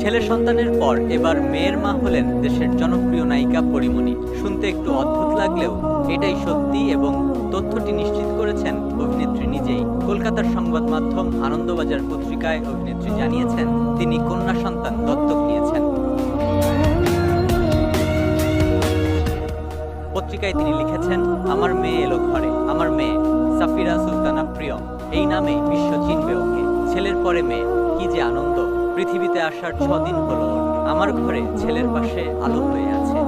ছেলে সন্তানের পর এবার মেয়ের মা হলেন দেশের জনপ্রিয় নায়িকা পরিমণি। শুনতে একটু অদ্ভুত লাগলেও এটাই সত্যি এবং তথ্যটি নিশ্চিত করেছেন অভিনেত্রী নিজেই। কলকাতার সংবাদ মাধ্যম আনন্দবাজার পত্রিকায় অভিনেত্রী জানিয়েছেন, তিনি কন্যা সন্তান দত্তক নিয়েছেন। পত্রিকায় তিনি লিখেছেন, আমার মেয়ে এলো ঘরে। আমার মেয়ে, সাফিরা সুলতানা প্রিয়। এই নামে বিশ্ব চিনবে ওকে। ছেলের পরে মেয়ে। কি যে আনন্দ। পৃথিবীতে আসার ছদিন হলো। আমার ঘরে ছেলের পাশে আলো হয়ে আছে।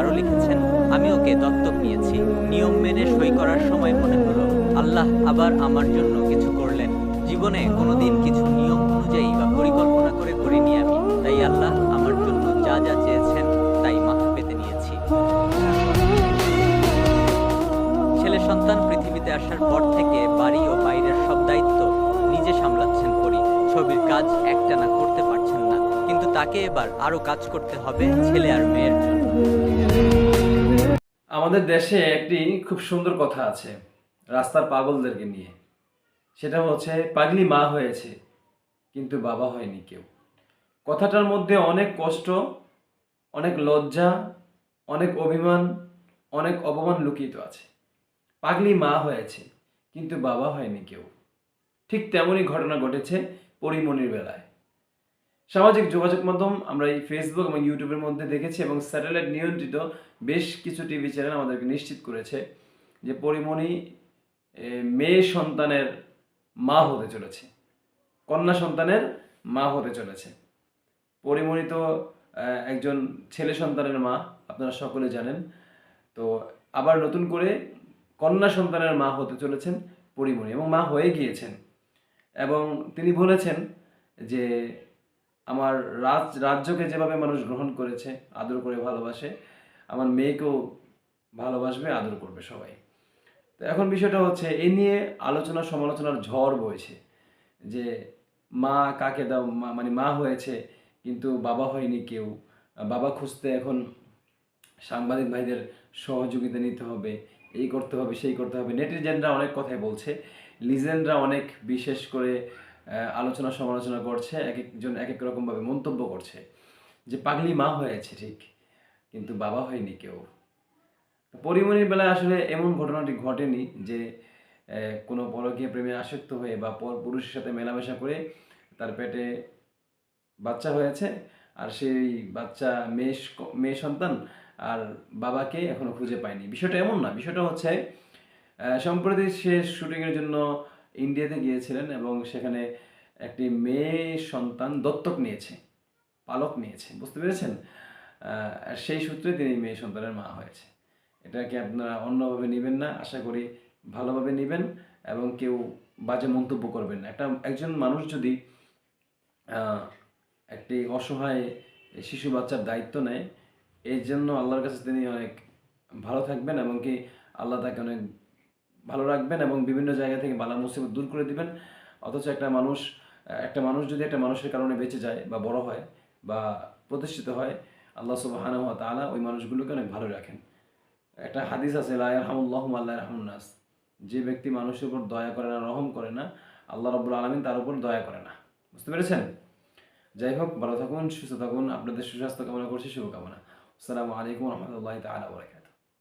আরও লিখেছেন, আমি ওকে দত্তক নিয়েছি। নিয়ম মেনে সই করার সময় মনে হলো, আল্লাহ আবার আমার জন্য কিছু করলেন। জীবনে কোনোদিন কিছু নিয়ম অনুযায়ী বা পরিকল্পনা করে করিনি আমি। তাই আল্লাহ আমার জন্য যা যা চেয়েছেন তাই মাথা পেতে নিয়েছি। ছেলে সন্তান পৃথিবীতে আসার পর থেকে বাড়ি ও বাইরের সব দায়িত্ব নিজে সামলাচ্ছেন পরি ছবির কাজ একটানা করতে পারছেন না। কিন্তু তাকে এবার আরও কাজ করতে হবে ছেলে আর মেয়ের জন্য। আমাদের দেশে একটি খুব সুন্দর কথা আছে, রাস্তার পাগলদেরকে নিয়ে। সেটা হচ্ছে, পাগলি মা হয়েছে, কিন্তু বাবা হয়নি কেউ। কথাটার মধ্যে অনেক কষ্ট, অনেক লজ্জা, অনেক অভিমান, অনেক অপমান লুকিত আছে। পাগলি মা হয়েছে, কিন্তু বাবা হয়নি কেউ। ঠিক তেমনই ঘটনা ঘটেছে পরিমণির বেলায়। সামাজিক যোগাযোগ মাধ্যম আমরা এই ফেসবুক এবং ইউটিউবের মধ্যে দেখেছি এবং স্যাটেলাইট নিয়ন্ত্রিত বেশ কিছু টিভি চ্যানেল আমাদেরকে নিশ্চিত করেছে যে পরিমণি মেয়ে সন্তানের মা হতে চলেছে, কন্যা সন্তানের মা হতে চলেছে। পরিমণি তো একজন ছেলে সন্তানের মা, আপনারা সকলে জানেন। তো আবার নতুন করে কন্যা সন্তানের মা হতে চলেছেন পরিমণি এবং মা হয়ে গিয়েছেন। এবং তিনি বলেছেন যে আমার রাজ, রাজ্যকে যেভাবে মানুষ গ্রহণ করেছে, আদর করে ভালোবাসে, আমার মেয়েকেও ভালোবাসবে, আদর করবে সবাই। তো এখন বিষয়টা হচ্ছে এই নিয়ে আলোচনা সমালোচনার ঝড় বইছে যে মা কাকে দাও, মা মানে মা হয়েছে কিন্তু বাবা হয়নি কেউ। বাবা খুঁজতে এখন সাংবাদিক ভাইদের সহযোগিতা নিতে হবে, এই করতে হবে, সেই করতে হবে। নেটিজেনরা অনেক কথাই বলছে। লিজেন্ডরা অনেক বিশেষ করে আলোচনা সমালোচনা করছে, এক একজন এক এক রকমভাবে মন্তব্য করছে যে পাগলি মা হয়েছে, ঠিক? কিন্তু বাবা হয়নি কেউ। পরিমণির বেলায় আসলে এমন ঘটনাটি ঘটেনি যে কোনো পরকীয় প্রেমে আসক্ত হয়ে বা পর পুরুষের সাথে মেলামেশা করে তার পেটে বাচ্চা হয়েছে আর সেই বাচ্চা মেয়ে মেয়ে সন্তান আর বাবাকে এখনও খুঁজে পায়নি। বিষয়টা এমন না, বিষয়টা হচ্ছে সম্প্রতি সে শুটিংয়ের জন্য ইন্ডিয়াতে গিয়েছিলেন এবং সেখানে একটি মেয়ে সন্তান দত্তক নিয়েছে, পালক নিয়েছে, বুঝতে পেরেছেন? সেই সূত্রে তিনি মেয়ে সন্তানের মা হয়েছে। এটাকে আপনারা অন্যভাবে নেবেন না, আশা করি ভালোভাবে নেবেন এবং কেউ বাজে মন্তব্য করবেন না। একটা, একজন মানুষ যদি একটি অসহায় শিশু বাচ্চার দায়িত্ব নেয় এই জন্য আল্লাহর কাছে তিনি অনেক ভালো থাকবেন এবং কি আল্লাহ তাকে অনেক ভালো রাখবেন এবং বিভিন্ন জায়গা থেকে বালা মুসিবত দূর করে দিবেন। অথচ একটা মানুষ একটা মানুষ যদি একটা মানুষের কারণে বেঁচে যায় বা বড় হয় বা প্রতিষ্ঠিত হয়, আল্লাহ সুবাহানা তাআলা ওই মানুষগুলোকে অনেক ভালো রাখেন। একটা হাদিস আছে লাহামুল্লাহ আল্লাহ রহমনাস যে ব্যক্তি মানুষের উপর দয়া করে না, রহম করে না, আল্লাহ রব্বুল আলমিন তার উপর দয়া করে না। বুঝতে পেরেছেন? যাই হোক, ভালো থাকুন, সুস্থ থাকুন। আপনাদের সুস্বাস্থ্য কামনা করছি, শুভকামনা। আসসালামু আলাইকুম রহমতুল্লাহ তালা